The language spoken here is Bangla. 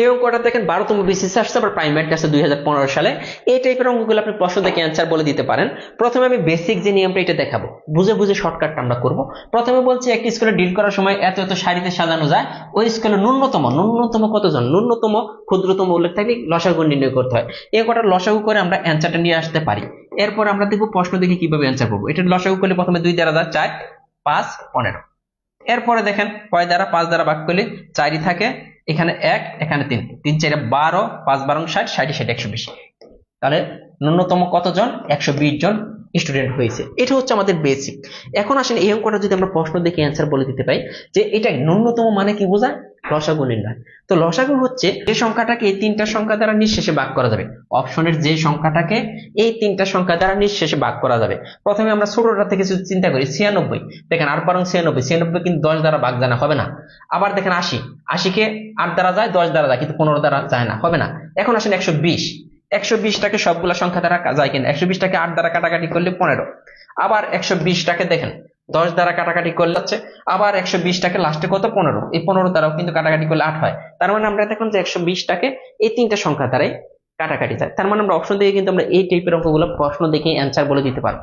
এই অঙ্কটা দেখেন বারোতম বিসিএস আসছে, আবার প্রাইমারি আসছে দুই সালে। এই টাইপের অঙ্কগুলো আপনি প্রশ্ন দেখে অ্যান্সার বলে দিতে পারেন। প্রথমে আমি বেসিক যে নিয়মটা এটা দেখাবো। বুঝে বুঝে শর্টকাটটা আমরা করব। প্রথমে বলছি একটি স্কুলে ডিল করার সময় এত এত সারিতে সাজানো যায়। ওই স্কুলে ন্যূনতম ন্যূনতম কতজন? ন্যূনতম, ক্ষুদ্রতম উল্লেখ থাকলে লসাগু নির্ণয় করতে হয়। এই কটা লসাগু করে আমরা অ্যান্সারটা নিয়ে আসতে পারি। এরপর আমরা দেখব প্রশ্ন দেখে কীভাবে অ্যান্সার করব। এটা লসাগু করলে প্রথমে দুই দ্বারা চার, পাঁচ, পনেরো। এরপরে দেখেন, কয় দ্বারা? পাঁচ দ্বারা ভাগ করলে চারই থাকে। এখানে এক, এখানে তিন। তিন চারে বারো, পাঁচ বারো ষাট ষাট ষাট, একশো বিশ। তাহলে ন্যূনতম কতজন? একশো বিশ জন। স্টুডেন্ট হয়েছে। এটা হচ্ছে আমাদের বেসিক এখন আসেন, এই অঙ্কটা যদি আমরা প্রশ্ন দেখে অ্যান্সার বলে দিতে পাই যে এটা ন্যূনতম মানে কি বোঝায়? লসাগু নির্ণয় তো লসাগু হচ্ছে, যে সংখ্যাটাকে এই তিনটা সংখ্যা দ্বারা নিঃশেষে ভাগ করা যাবে। অপশনের যে সংখ্যাটাকে এই তিনটা সংখ্যা দ্বারা নিঃশেষে ভাগ করা যাবে। প্রথমে আমরা ছোটটা থেকে যদি চিন্তা করি, ছিয়ানব্বই। দেখেন, আর বরং ছিয়ানব্বই। ছিয়ানব্বই কিন্তু দশ দ্বারা ভাগ জানা হবে না। আবার দেখেন আশি। আশিকে আট দ্বারা যায়, দশ দ্বারা যায়, কিন্তু পনেরো দ্বারা যায় না, হবে না। এখন আসেন একশো বিশ। একশো বিশটাকে সবগুলা সংখ্যা দ্বারা যায় কিনা? একশো বিশটাকে আট দ্বারা কাটাকাটি করলে পনেরো। আবার একশো বিশটাকে দেখেন, দশ দ্বারা কাটাকাটি করলে হচ্ছে, আবার একশো বিশটাকে লাস্টে কত? পনেরো। এই পনেরো দ্বারাও কিন্তু কাটাকাটি করলে আট হয়। তার মানে আমরা দেখলাম যে একশো বিশটাকে এই তিনটা সংখ্যা দ্বারাই কাটাকাটি যায়। তার মানে আমরা অপশন দিয়ে কিন্তু আমরা এই টাইপের অঙ্কগুলো প্রশ্ন দেখে অ্যান্সার বলে দিতে পারব।